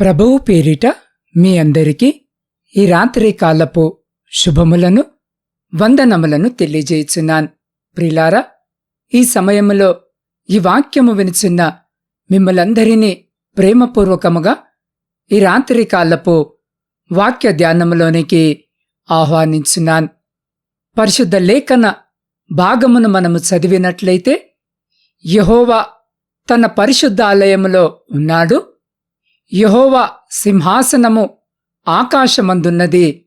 ప్రభువు పేరిట మీ అందరికీ ఈ రాత్రి కాలపు శుభములను వందనములను తెలియజేయుచున్నాను. ప్రిలారా ఈ సమయములో ఈ వాక్యము వినుచున్న మిమ్మలందరినీ ప్రేమపూర్వకముగా ఈ రాత్రి కాలపు వాక్య ధ్యానములోనికి ఆహ్వానించున్నాను. పరిశుద్ధ లేఖన భాగమును మనము చదివినట్లయితే యహోవా తన పరిశుద్ధ ఆలయములో ఉన్నాడు. యహోవా సింహాసనము ఆకాశమందున్నది.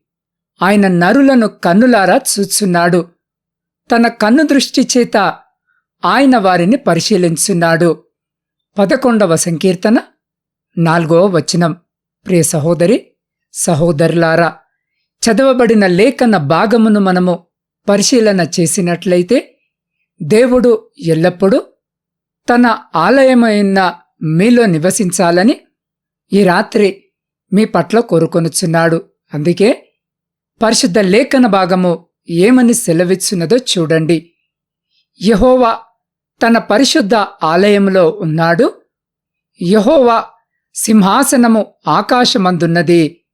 ఆయన నరులను కన్నులారా చూచున్నాడు తన కన్ను దృష్టి చేత ఆయన వారిని పరిశీలించున్నాడు. పదకొండవ సంకీర్తన నాలుగవ వచనం. ప్రియ సహోదరి సహోదరులారా చదవబడిన లేఖన భాగమును మనము పరిశీలన చేసినట్లయితే దేవుడు ఎల్లప్పుడూ తన ఆలయమైన మీలో నివసించాలని ఈ రాత్రి మీ పట్ల కోరుకొనుచున్నాడు. అందుకే పరిశుద్ధ లేఖన భాగము ఏమని సెలవిచ్చున్నదో చూడండి. యహోవా తన పరిశుద్ధ ఆలయంలో ఉన్నాడు. యహోవా సింహాసనము ఆకాశమందున్నది.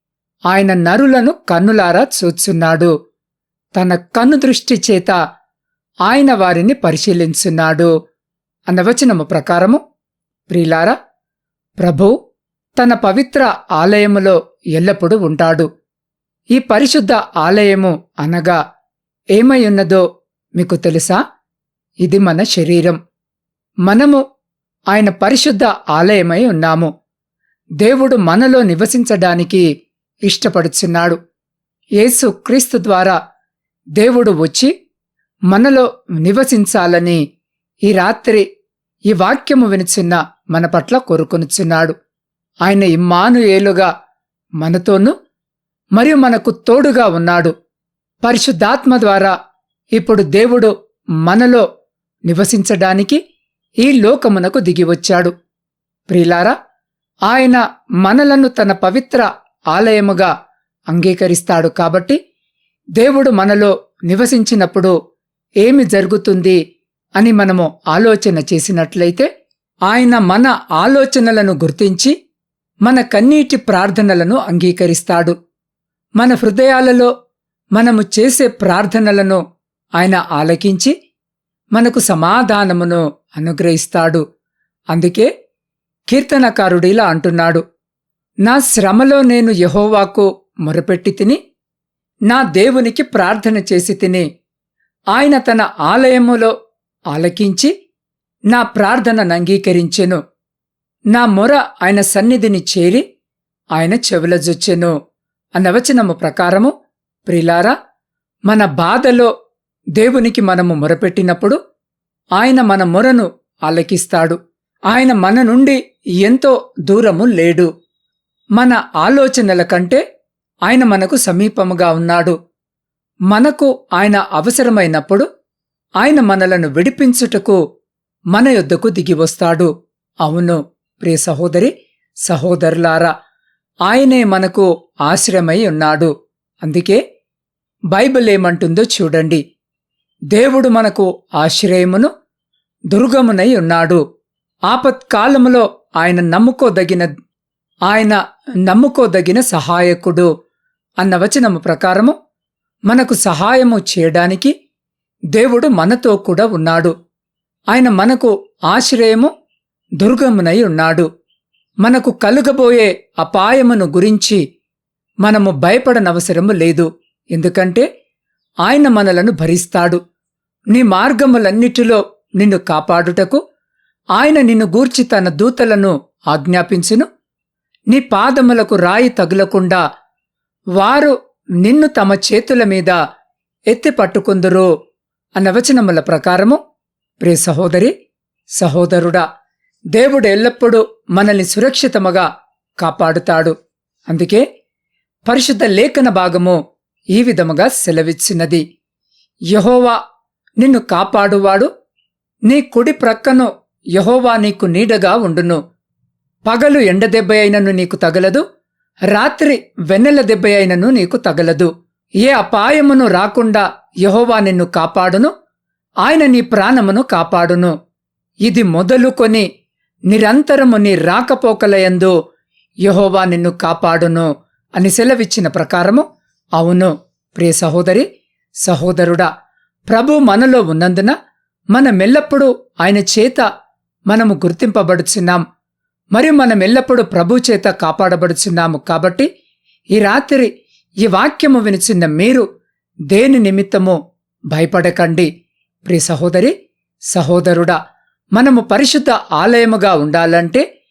ఆయన నరులను కన్నులారా చూచున్నాడు. తన కన్ను దృష్టి చేత ఆయన వారిని పరిశీలించున్నాడు. అన్న వచనము ప్రకారము ప్రిలారా ప్రభు తన పవిత్ర ఆలయములో ఎల్లప్పుడూ ఉంటాడు. ఈ పరిశుద్ధ ఆలయము అనగా ఏమైయున్నదో మీకు తెలుసా? ఇది మన శరీరం. మనము ఆయన పరిశుద్ధ ఆలయమై ఉన్నాము. దేవుడు మనలో నివసించడానికి ఇష్టపడుచున్నాడు. యేసు క్రీస్తు ద్వారా దేవుడు వచ్చి మనలో నివసించాలని ఈ రాత్రి ఈ వాక్యము వినుచున్న మన పట్ల కోరుకొనుచున్నాడు. ఆయన ఇమ్మానుయేలుగా మనతోనూ మరియు మనకు తోడుగా ఉన్నాడు. పరిశుద్ధాత్మ ద్వారా ఇప్పుడు దేవుడు మనలో నివసించడానికి ఈ లోకమునకు దిగివచ్చాడు ప్రిలారా ఆయన మనలను తన పవిత్ర ఆలయముగా అంగీకరిస్తాడు కాబట్టి దేవుడు మనలో నివసించినప్పుడు ఏమి జరుగుతుంది అని మనము ఆలోచన చేసినట్లయితే ఆయన మన ఆలోచనలను గుర్తించి మన కన్నీటి ప్రార్థనలను అంగీకరిస్తాడు. మన హృదయాలలో మనము చేసే ప్రార్థనలను ఆయన ఆలకించి మనకు సమాధానమును అనుగ్రహిస్తాడు. అందుకే కీర్తనకారుడిలా అంటున్నాడు నా శ్రమలో నేను యహోవాకు మొరపెట్టి తిని నా దేవునికి ప్రార్థన చేసి తిని ఆయన తన ఆలయములో ఆలకించి నా ప్రార్థనను అంగీకరించెను. నా మొర ఆయన సన్నిధిని చేరి ఆయన చెవులజొచ్చెను అన్నవచనము ప్రకారము ప్రిలారా మన బాధలో దేవునికి మనము మొరపెట్టినప్పుడు ఆయన మన మొరను ఆలకిస్తాడు. ఆయన మన నుండి ఎంతో దూరము లేడు. మన ఆలోచనల కంటే ఆయన మనకు సమీపముగా ఉన్నాడు. మనకు ఆయన అవసరమైనప్పుడు ఆయన మనలను విడిపించుటకు మన యొద్దకు దిగివస్తాడు అవును. ప్రియ సహోదరి సహోదరులారా ఆయనే మనకు ఆశ్రయమై ఉన్నాడు. అందుకే బైబిల్ ఏమంటుందో చూడండి. దేవుడు మనకు ఆశ్రయమును దుర్గమునై ఉన్నాడు. ఆపత్కాలములో ఆయన నమ్ముకోదగిన ఆయన నమ్ముకోదగిన సహాయకుడు అన్న వచనము ప్రకారము మనకు సహాయము చేయడానికి దేవుడు మనతో కూడా ఉన్నాడు. ఆయన మనకు ఆశ్రయము దుర్గమునై ఉన్నాడు మనకు కలుగబోయే అపాయమును గురించి మనము భయపడనవసరము లేదు. ఎందుకంటే ఆయన మనలను భరిస్తాడు. నీ మార్గములన్నిటిలో నిన్ను కాపాడుటకు ఆయన నిన్ను గూర్చి తన దూతలను ఆజ్ఞాపించును. నీ పాదములకు రాయి తగులకుండా వారు నిన్ను తమ చేతుల మీద ఎత్తి పట్టుకుందురు అన్న వచనముల ప్రకారము. ప్రే సహోదరి సహోదరుడా దేవుడు ఎల్లప్పుడూ మనల్ని సురక్షితముగా కాపాడుతాడు. అందుకే పరిశుద్ధ లేఖన భాగము ఈ విధముగా సెలవిచ్చినది. యహోవా నిన్ను కాపాడువాడు నీ కుడి ప్రక్కను యహోవా నీకు నీడగా ఉండును. పగలు ఎండ దెబ్బ అయినను నీకు తగలదు రాత్రి వెన్నెల దెబ్బ అయినను నీకు తగలదు. ఏ అపాయమును రాకుండా యహోవా నిన్ను కాపాడును ఆయన నీ ప్రాణమును కాపాడును. ఇది మొదలుకొని నిరంతరము నీ రాకపోకలయందు యహోవా నిన్ను కాపాడును అని సెలవిచ్చిన ప్రకారము అవును ప్రియ సహోదరి సహోదరుడా ప్రభు మనలో ఉన్నందున మనమెల్లప్పుడూ ఆయన చేత మనము గుర్తింపబడుచున్నాం. మరియు మనమెల్లప్పుడూ ప్రభు చేత కాపాడబడుచున్నాము కాబట్టి ఈ రాత్రి ఈ వాక్యము వినిచిన్న మీరు దేని నిమిత్తము భయపడకండి. ప్రియ సహోదరి సహోదరుడా మనము పరిశుద్ధ ఆలయముగా ఉండాలంటే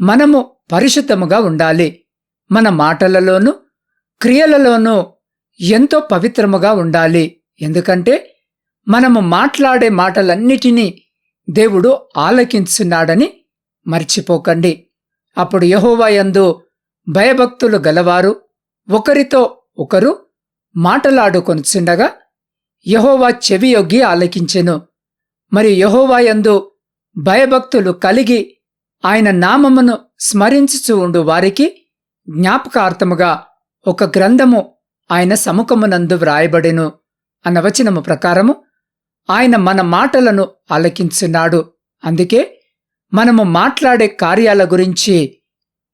మనము పరిశుద్ధముగా ఉండాలి. మన మాటలలోనూ క్రియలలోనూ ఎంతో పవిత్రముగా ఉండాలి. ఎందుకంటే మనము మాట్లాడే మాటలన్నిటినీ దేవుడు ఆలకించున్నాడని మర్చిపోకండి. అప్పుడు యహోవాయందు భయభక్తులు గలవారు ఒకరితో ఒకరు మాటలాడుకొనిచుండగా యహోవా చెవియొగ్గి ఆలకించెను. మరి యహోవాయందు భయభక్తులు కలిగి ఆయన నామమును స్మరించుచు ఉండు వారికి జ్ఞాపకార్థముగా ఒక గ్రంథము ఆయన సముఖమునందు వ్రాయబడెను. అనవచనము ప్రకారము ఆయన మన మాటలను ఆలకించున్నాడు. అందుకే మనము మాట్లాడే కార్యాల గురించి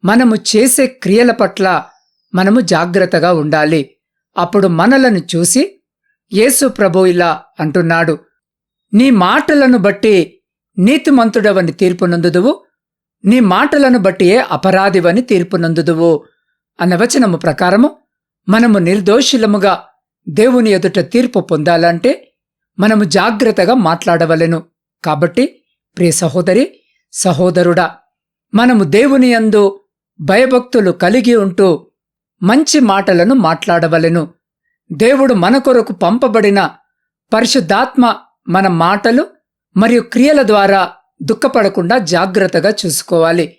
మనము చేసే క్రియల పట్ల మనము జాగ్రత్తగా ఉండాలి. అప్పుడు మనలను చూసి యేసు ప్రభు ఇలా అంటున్నాడు నీ మాటలను బట్టి నీతిమంతుడవని తీర్పునందుదువు. నీ మాటలను బట్టియే అపరాధివని తీర్పునందుదువు. అన్న వచనము ప్రకారము మనము నిర్దోషులముగా దేవుని ఎదుట తీర్పు పొందాలంటే మనము జాగ్రత్తగా మాట్లాడవలెను. కాబట్టి ప్రియ సహోదరి సహోదరుడా మనము దేవుని యందు భయభక్తులు కలిగి ఉంటూ మంచి మాటలను మాట్లాడవలెను. దేవుడు మన కొరకు పంపబడిన పరిశుద్ధాత్మ మన మాటలు మరియు క్రియల ద్వారా దుఃఖపడకుండా జాగ్రత్తగా చూసుకోవాలి.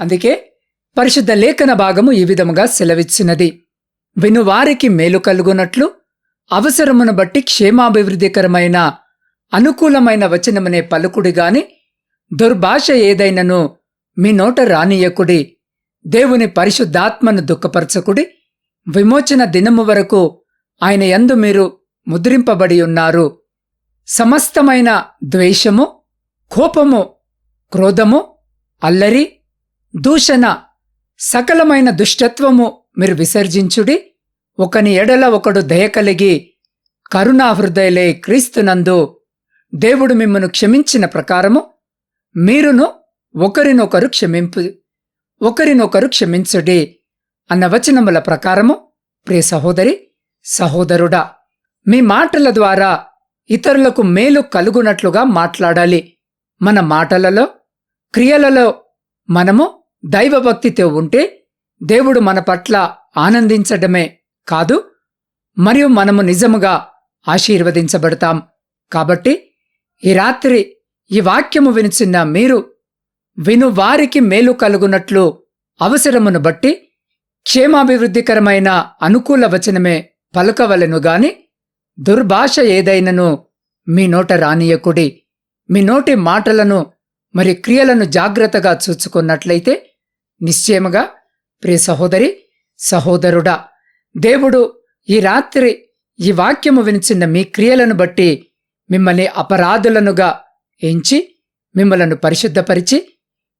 అందుకే పరిశుద్ధ లేఖన భాగము ఈ విధముగా సెలవిచ్చినది. వినువారికి మేలు కలుగునట్లు అవసరమును బట్టి క్షేమాభివృద్ధికరమైన అనుకూలమైన వచనమనే పలుకుడిగాని దుర్భాష ఏదైనను మీ నోట రానియకుడి దేవుని పరిశుద్ధాత్మను దుఃఖపరచకుడి విమోచన దినము వరకు ఆయన యందు మీరు ముద్రింపబడి ఉన్నారు. సమస్తమైన ద్వేషము కోపము క్రోధము అల్లరి దూషణ సకలమైన దుష్టత్వము మీరు విసర్జించుడి. ఒకని ఎడల ఒకడు దయ కలిగి కరుణాహృదయలే క్రీస్తునందు దేవుడు మిమ్మను క్షమించిన ప్రకారము మీరును ఒకరినొకరు క్షమింపు ఒకరినొకరు క్షమించుడి అన్న వచనముల ప్రకారము. ప్రియ సహోదరి సహోదరుడా మీ మాటల ద్వారా ఇతరులకు మేలు కలుగునట్లుగా మాట్లాడాలి. మన మాటలలో క్రియలలో మనము దైవభక్తితో ఉంటే దేవుడు మన పట్ల ఆనందించడమే కాదు మరియు మనము నిజముగా ఆశీర్వదించబడతాం. కాబట్టి ఈ రాత్రి ఈ వాక్యము వినిచిన్న మీరు విను వారికి మేలు కలుగునట్లు అవసరమును బట్టి క్షేమాభివృద్ధికరమైన అనుకూల వచనమే పలకవలెను గాని దుర్భాష ఏదైనను మీ నోట రానియకుడి మీ నోటి మాటలను మరి క్రియలను జాగ్రత్తగా చూచుకున్నట్లయితే నిశ్చయముగా ప్రియ సహోదరి సహోదరుడా దేవుడు ఈ రాత్రి ఈ వాక్యము వినిచిన మీ క్రియలను బట్టి మిమ్మల్ని అపరాధులనుగా ఎంచి మిమ్మలను పరిశుద్ధపరిచి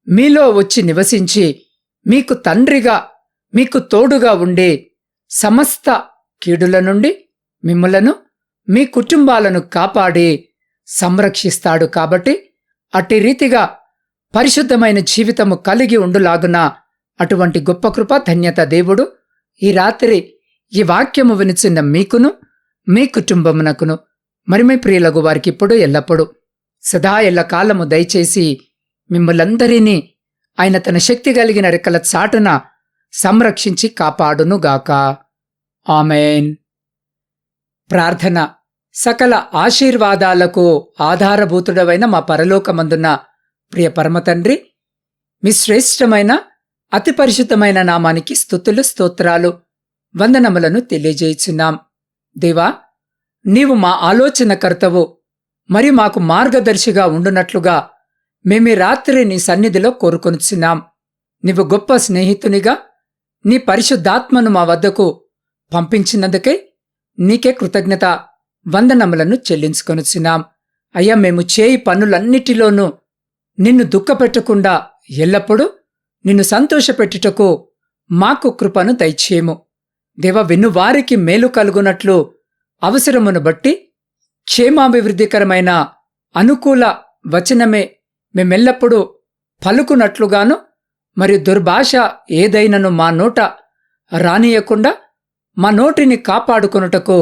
మీలో వచ్చి నివసించి మీకు తండ్రిగా మీకు తోడుగా ఉండే సమస్త కీడుల నుండి మిమ్మలను మీ కుటుంబాలను కాపాడి సంరక్షిస్తాడు కాబట్టి అట్టి రీతిగా పరిశుద్ధమైన జీవితము కలిగి ఉండులాగున అటువంటి గొప్ప కృప ధన్యత దేవుడు ఈ రాత్రి ఈ వాక్యము వినిచిన మీకును మీ కుటుంబమునకును మరిమి ప్రియులకు వారికి ఇప్పుడు ఎల్లప్పుడూ సదా ఎల్ల కాలము దయచేసి మిమ్మలందరినీ ఆయన తన శక్తి కలిగిన రెక్కల చాటున సంరక్షించి కాపాడునుగాక. ఆమెన్. ప్రార్థన. సకల ఆశీర్వాదాలకు ఆధారభూతుడవైన మా పరలోకమందున్న ప్రియ పరమతండ్రి మీ శ్రేష్టమైన అతి పరిశుద్ధమైన నామానికి స్థుతులు స్తోత్రాలు వందనములను తెలియజేయుచున్నాం. దేవా నీవు మా ఆలోచనకర్తవు. మరి మాకు మార్గదర్శిగా ఉండునట్లుగా మేమి రాత్రి నీ సన్నిధిలో కోరుకొనుచున్నాం. నీవు గొప్ప స్నేహితునిగా నీ పరిశుద్ధాత్మను మా వద్దకు పంపించినందుకై నీకే కృతజ్ఞత వందనములను చెల్లించుకొనుచున్నాం. అయ్యా మేము చేయి పనులన్నిటిలోనూ నిన్ను దుఃఖపెట్టకుండా ఎల్లప్పుడూ నిన్ను సంతోషపెట్టుటకు మాకు కృపను దయచేయము. దేవ వినువారికి మేలు కలుగునట్లు అవసరమును బట్టి క్షేమాభివృద్ధికరమైన అనుకూల వచనమే మేమెల్లప్పుడూ పలుకునట్లుగాను మరియు దుర్భాష ఏదైనను మా నోట రానియకుండా మా నోటిని కాపాడుకొనుటకు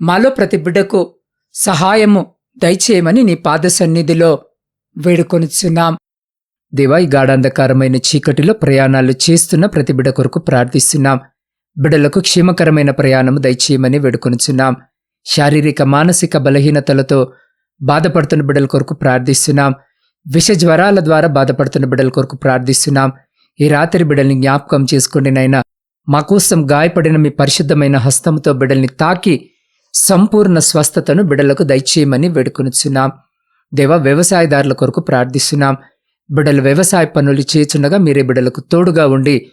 మాలో ప్రతి బిడ్డకు సహాయము దయచేయమని నీ పాద సన్నిధిలో వేడుకొనిచున్నాం. దేవా ఈ గాఢాంధకారమైన చీకటిలో ప్రయాణాలు చేస్తున్న ప్రతి బిడ్డ కొరకు ప్రార్థిస్తున్నాం. బిడ్డలకు క్షేమకరమైన ప్రయాణము దయచేయమని వేడుకొనిచున్నాం. శారీరక మానసిక బలహీనతలతో బాధపడుతున్న బిడ్డల కొరకు ప్రార్థిస్తున్నాం. విష జ్వరాల ద్వారా బాధపడుతున్న బిడ్డల కొరకు ప్రార్థిస్తున్నాం. ఈ రాత్రి బిడ్డల్ని జ్ఞాపకం చేసుకోండి నైనా మా కోసం గాయపడిన మీ పరిశుద్ధమైన హస్తంతో బిడ్డల్ని తాకి సంపూర్ణ స్వస్థతను బిడ్డలకు దయచేయమని వేడుకొనిచున్నాం. దేవ వ్యవసాయదారుల కొరకు ప్రార్థిస్తున్నాం. బిడ్డలు వ్యవసాయ పనులు చేచుండగా మీరే బిడ్డలకు తోడుగా ఉండి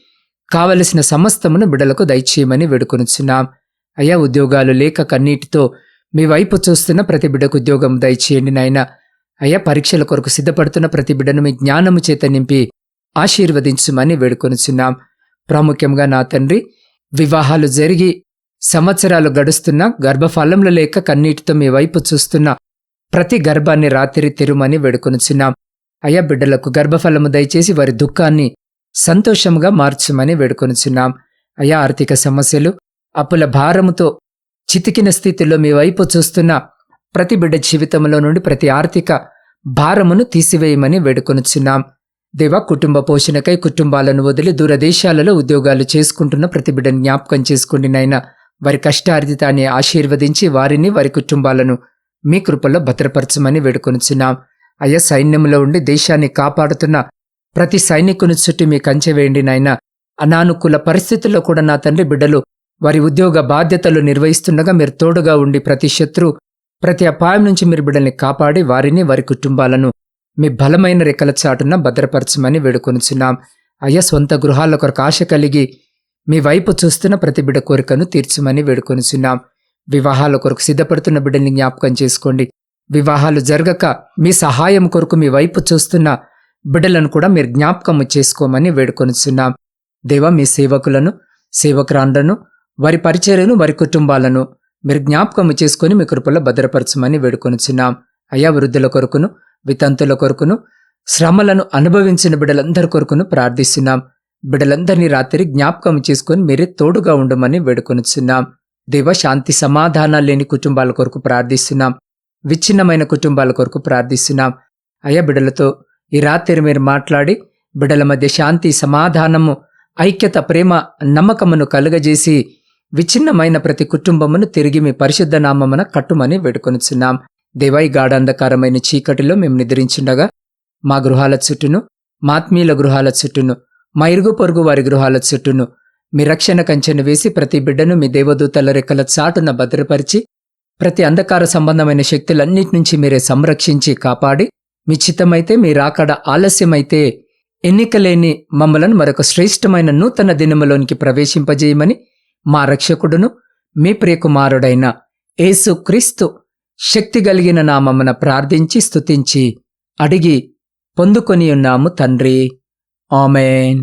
కావలసిన సమస్తమును బిడ్డలకు దయచేయమని వేడుకొనిచున్నాం. అయ్యా ఉద్యోగాలు లేక కన్నీటితో మీ వైపు చూస్తున్న ప్రతి బిడ్డకు ఉద్యోగం దయచేయండి నాయన. అయ్యా పరీక్షల కొరకు సిద్ధపడుతున్న ప్రతి బిడ్డను మీ జ్ఞానము చేత నింపి ఆశీర్వదించుమని వేడుకొనిచున్నాం. ప్రాముఖ్యంగా నా తండ్రి వివాహాలు జరిగి సంవత్సరాలు గడుస్తున్న గర్భఫలంలో లేక కన్నీటితో మీ వైపు చూస్తున్న ప్రతి గర్భాన్ని రాత్రి తెరుమని వేడుకొనుచున్నాం. అయ్యా బిడ్డలకు గర్భఫలము దయచేసి వారి దుఃఖాన్ని సంతోషంగా మార్చమని వేడుకొనుచున్నాం. అయ్యా ఆర్థిక సమస్యలు అప్పుల భారముతో చితికిన స్థితిలో మీ వైపు చూస్తున్న ప్రతి బిడ్డ జీవితంలో నుండి ప్రతి ఆర్థిక భారమును తీసివేయమని వేడుకొనుచున్నాం. దేవ కుటుంబ పోషణకై కుటుంబాలను వదిలి దూరదేశాలలో ఉద్యోగాలు చేసుకుంటున్న ప్రతి బిడ్డను జ్ఞాపకం చేసుకోండి నాయన. వారి కష్టార్జితాన్ని ఆశీర్వదించి వారిని వారి కుటుంబాలను మీ కృపలో భద్రపరచమని వేడుకొనుచున్నాం. అయ్యా సైన్యంలో ఉండి దేశాన్ని కాపాడుతున్న ప్రతి సైనికుని చుట్టూ మీ కంచె వేయండి నాయన. అనానుకూల పరిస్థితుల్లో కూడా నా తండ్రి బిడ్డలు వారి ఉద్యోగ బాధ్యతలు నిర్వహిస్తుండగా మీరు తోడుగా ఉండి ప్రతి శత్రు ప్రతి అపాయం నుంచి మీరు బిడ్డల్ని కాపాడి వారిని వారి కుటుంబాలను మీ బలమైన రెక్కల చాటున భద్రపరచమని వేడుకొనుచున్నాం. అయ్యా సొంత గృహాల కొరకు ఆశ కలిగి మీ వైపు చూస్తున్న ప్రతి బిడ్డ కోరికను తీర్చమని వేడుకొనుచున్నాం. వివాహాల కొరకు సిద్ధపడుతున్న బిడ్డల్ని జ్ఞాపకం చేసుకోండి. వివాహాలు జరగక మీ సహాయం కొరకు మీ వైపు చూస్తున్న బిడ్డలను కూడా మీరు జ్ఞాపకము చేసుకోమని వేడుకొనుచున్నాం. దేవ మీ సేవకులను సేవకురాండ్లను వారి పరిచర్యను వారి కుటుంబాలను మీరు జ్ఞాపకము చేసుకొని మీ కృపలో భద్రపరచమని వేడుకొనుచున్నాం. అయ్యా వృద్ధుల కొరకును వితంతుల కొరకును శ్రమలను అనుభవించిన బిడ్డలందరి కొరకును ప్రార్థిస్తున్నాం. బిడ్డలందరినీ రాత్రి జ్ఞాపకం చేసుకొని మీరే తోడుగా ఉండమని వేడుకొనిచున్నాం. దేవ శాంతి సమాధానాలు లేని కుటుంబాల కొరకు ప్రార్థిస్తున్నాం. విచ్ఛిన్నమైన కుటుంబాల కొరకు ప్రార్థిస్తున్నాం. అయ్యా బిడ్డలతో ఈ రాత్రి మీరు మాట్లాడి బిడ్డల మధ్య శాంతి సమాధానము ఐక్యత ప్రేమ నమ్మకమును కలుగజేసి విచ్ఛిన్నమైన ప్రతి కుటుంబమును తిరిగి మీ పరిశుద్ధ నామమున కట్టుమని వేడుకొనిచున్నాం. దేవాయి గాఢాంధకారమైన చీకటిలో మేము నిద్రించుండగా మా గృహాల చుట్టూను మాత్మీయుల గృహాల చుట్టూను మా ఇరుగు పొరుగు వారి గృహాల చుట్టూను మీ రక్షణ కంచెను వేసి ప్రతి బిడ్డను మీ దేవదూతల రెక్కల చాటున భద్రపరిచి ప్రతి అంధకార సంబంధమైన శక్తులన్నిటి నుంచి మీరే సంరక్షించి కాపాడి మీ చిత్తమైతే మీ రాకడ ఆలస్యమైతే ఎన్నికలేని మమ్మలను మరొక శ్రేష్టమైన నూతన దినములోనికి ప్రవేశింపజేయమని మా రక్షకుడును మీ ప్రియకుమారుడైన ఏసు క్రీస్తు శక్తి కలిగిన నామమున ప్రార్థించి స్తుతించి అడిగి పొందుకొని ఉన్నాము తండ్రి. ఆమెన్.